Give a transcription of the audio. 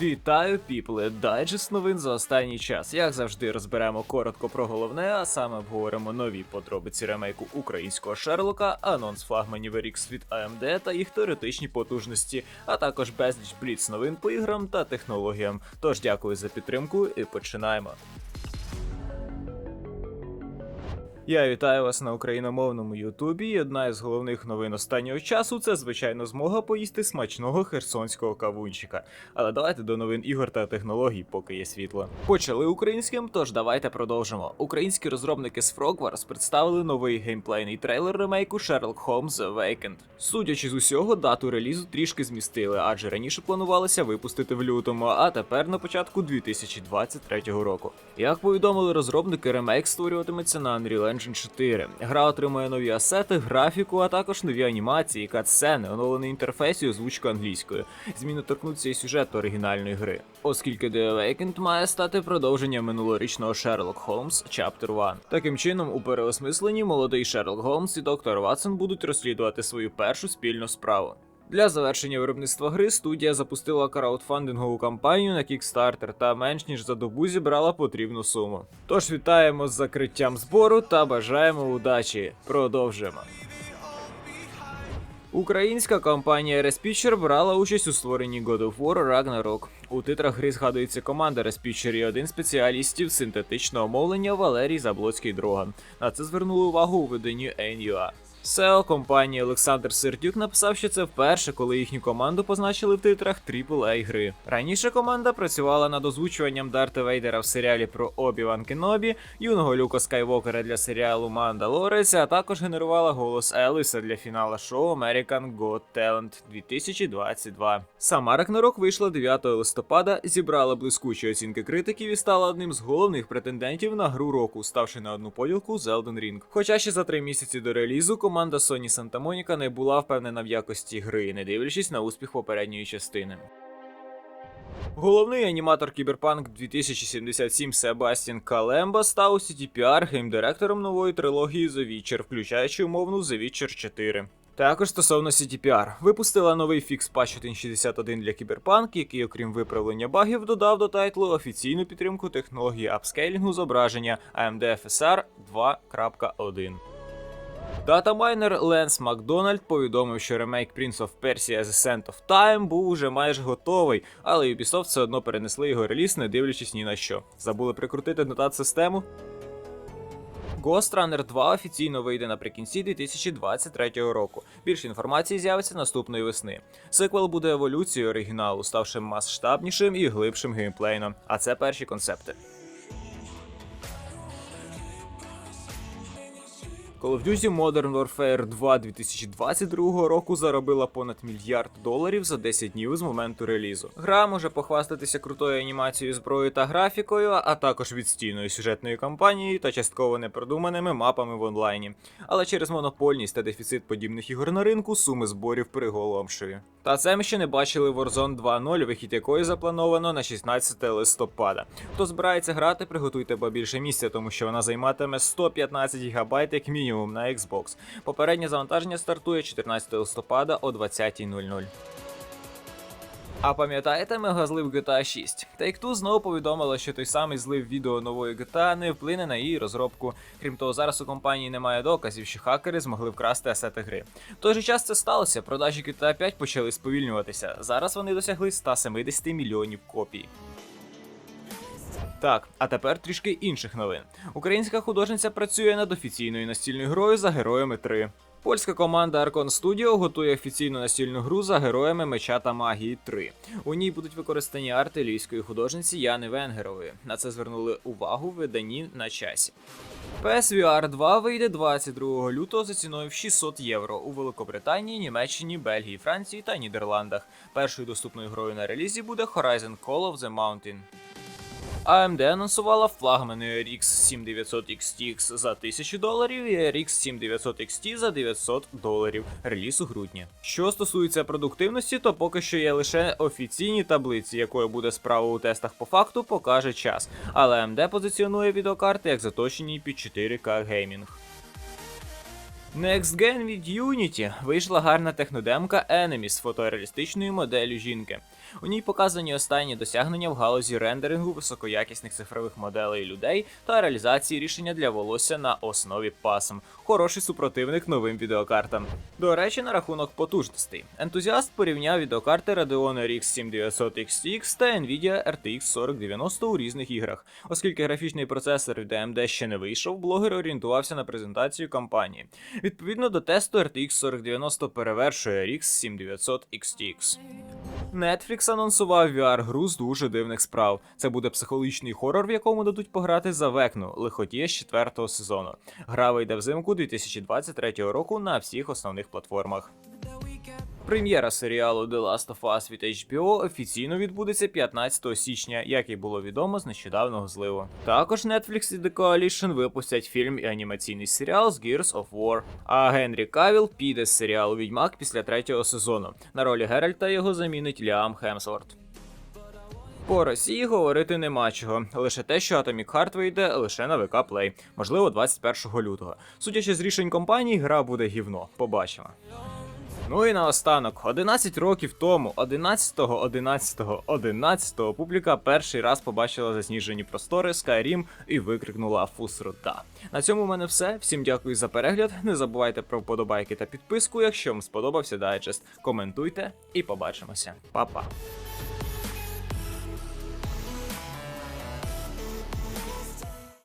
Вітаю, піпле! Дайджест новин за останній час. Як завжди, розберемо коротко про головне, а саме обговоримо нові подробиці ремейку українського Шерлока, анонс флагманів RX від AMD та їх теоретичні потужності, а також безліч бліц новин по іграм та технологіям. Тож дякую за підтримку і починаємо. Я вітаю вас на україномовному Ютубі. Одна із головних новин останнього часу це звичайно змога поїсти смачного херсонського кавунчика. Але давайте до новин ігор та технологій, поки є світло. Почали українським, тож давайте продовжимо. Українські розробники з Frogwares представили новий геймплейний трейлер ремейку Sherlock Holmes Awakened. Судячи з усього, дату релізу трішки змістили, адже раніше планувалося випустити в лютому, а тепер на початку 2023 року. Як повідомили розробники, ремейк створюватиметься на Unreal Engine 4. Гра отримує нові асети, графіку, а також нові анімації, катсцени, оновлений інтерфейс і озвучку англійською. Зміни торкнуться і сюжету оригінальної гри. Оскільки The Awakened має стати продовженням минулорічного Sherlock Holmes Chapter 1. Таким чином, у переосмисленні молодий Шерлок Холмс і доктор Ватсон будуть розслідувати свою першу спільну справу. Для завершення виробництва гри студія запустила краудфандингову кампанію на Kickstarter та менш ніж за добу зібрала потрібну суму. Тож вітаємо з закриттям збору та бажаємо удачі. Продовжимо. Українська компанія Respitcher брала участь у створенні God of War Ragnarok. У титрах гри згадується команда Respitcher і один спеціалістів синтетичного мовлення Валерій Заблоцький Дроган. На це звернули увагу у виданні NUA. SEO компанії Олександр Сердюк написав, що це вперше, коли їхню команду позначили в титрах AAA гри. Раніше команда працювала над озвучуванням Дарта Вейдера в серіалі про Обі-Ван Кенобі, юного Люка Скайвокера для серіалу Мандалорець, а також генерувала голос Еліса для фіналу шоу American Got Talent 2022. Сама Рагнарок вийшла 9 листопада, зібрала блискучі оцінки критиків і стала одним з головних претендентів на гру року, ставши на одну поділку з Elden Ring. Хоча ще за три місяці до релізу команда Sony Santa Monica не була впевнена в якості гри, не дивлячись на успіх попередньої частини. Головний аніматор Кіберпанк 2077 Себастін Калемба став CTPR геймдиректором нової трилогії The Witcher, включаючи умовну The Witcher 4. Також стосовно CTPR, випустила новий фікс Patch 1.61 для Кіберпанк, який, окрім виправлення багів, додав до тайтлу офіційну підтримку технології апскейлінгу зображення AMD FSR 2.1. Датамайнер Ленс Макдональд повідомив, що ремейк Prince of Persia The Ascent of Time був уже майже готовий, але Ubisoft все одно перенесли його реліз, не дивлячись ні на що. Забули прикрутити нотат-систему. Ghost Runner 2 офіційно вийде наприкінці 2023 року. Більше інформації з'явиться наступної весни. Сиквел буде еволюцією оригіналу, ставши масштабнішим і глибшим геймплейном. А це перші концепти. Call of Duty Modern Warfare 2 2022 року заробила понад мільярд доларів за 10 днів з моменту релізу. Гра може похвастатися крутою анімацією зброї та графікою, а також відстійною сюжетною кампанією та частково непродуманими мапами в онлайні. Але через монопольність та дефіцит подібних ігор на ринку суми зборів приголомшує. Та це ми ще не бачили Warzone 2.0, вихід якої заплановано на 16 листопада. Хто збирається грати, приготуйте побільше місця, тому що вона займатиме 115 ГБ як мінімум на Xbox. Попереднє завантаження стартує 14 листопада о 20.00. А пам'ятаєте мегазлив GTA 6? Take-Two знову повідомила, що той самий злив відео нової GTA не вплине на її розробку. Крім того, зараз у компанії немає доказів, що хакери змогли вкрасти асети гри. В той же час це сталося. Продажі GTA 5 почали сповільнюватися. Зараз вони досягли 170 мільйонів копій. Так, а тепер трішки інших новин. Українська художниця працює над офіційною настільною грою за героями 3. Польська команда Archon Studio готує офіційну настільну гру за героями меча та магії 3. У ній будуть використані арти львівської художниці Яни Венгерової. На це звернули увагу в виданні на часі. PSVR 2 вийде 22 лютого за ціною в 600 євро у Великобританії, Німеччині, Бельгії, Франції та Нідерландах. Першою доступною грою на релізі буде Horizon Call of the Mountain. AMD анонсувала флагмани RX 7900 XTX за 1000 доларів і RX 7900 XT за 900 доларів. Реліз у грудні. Що стосується продуктивності, то поки що є лише офіційні таблиці, якою буде справа у тестах по факту, покаже час. Але AMD позиціонує відеокарти як заточені під 4К геймінг. Next Gen від Unity вийшла гарна технодемка Enemy з фотореалістичною моделлю жінки. У ній показані останні досягнення в галузі рендерингу високоякісних цифрових моделей людей та реалізації рішення для волосся на основі пасм. Хороший супротивник новим відеокартам. До речі, на рахунок потужностей. Ентузіаст порівняв відеокарти Radeon RX 7900 XTX та Nvidia RTX 4090 у різних іграх. Оскільки графічний процесор від AMD ще не вийшов, блогер орієнтувався на презентацію компанії. Відповідно до тесту RTX 4090 перевершує RX 7900 XTX. Netflix анонсував VR-гру з дуже дивних справ. Це буде психологічний хорор, в якому дадуть пограти за векну лихотіє з четвертого сезону. Гра вийде взимку 2023 року на всіх основних платформах. Прем'єра серіалу The Last of Us від HBO офіційно відбудеться 15 січня, як і було відомо з нещодавнього зливу. Також Netflix і The Coalition випустять фільм і анімаційний серіал з Gears of War. А Генрі Кавіл піде з серіалу Відьмак після третього сезону. На ролі Геральта його замінить Ліам Хемсворт. По Росії говорити нема чого, лише те, що Atomic Heart вийде лише на ВК Play, можливо, 21 лютого. Судячи з рішень компаній, гра буде гівно. Побачимо. Ну і наостанок, 11 років тому, 11-го, 11-го, 11-го, публіка перший раз побачила засніжені простори Skyrim і викрикнула фусрота. На цьому в мене все. Всім дякую за перегляд. Не забувайте про вподобайки та підписку, якщо вам сподобався дайджест. Коментуйте і побачимося. Па-па.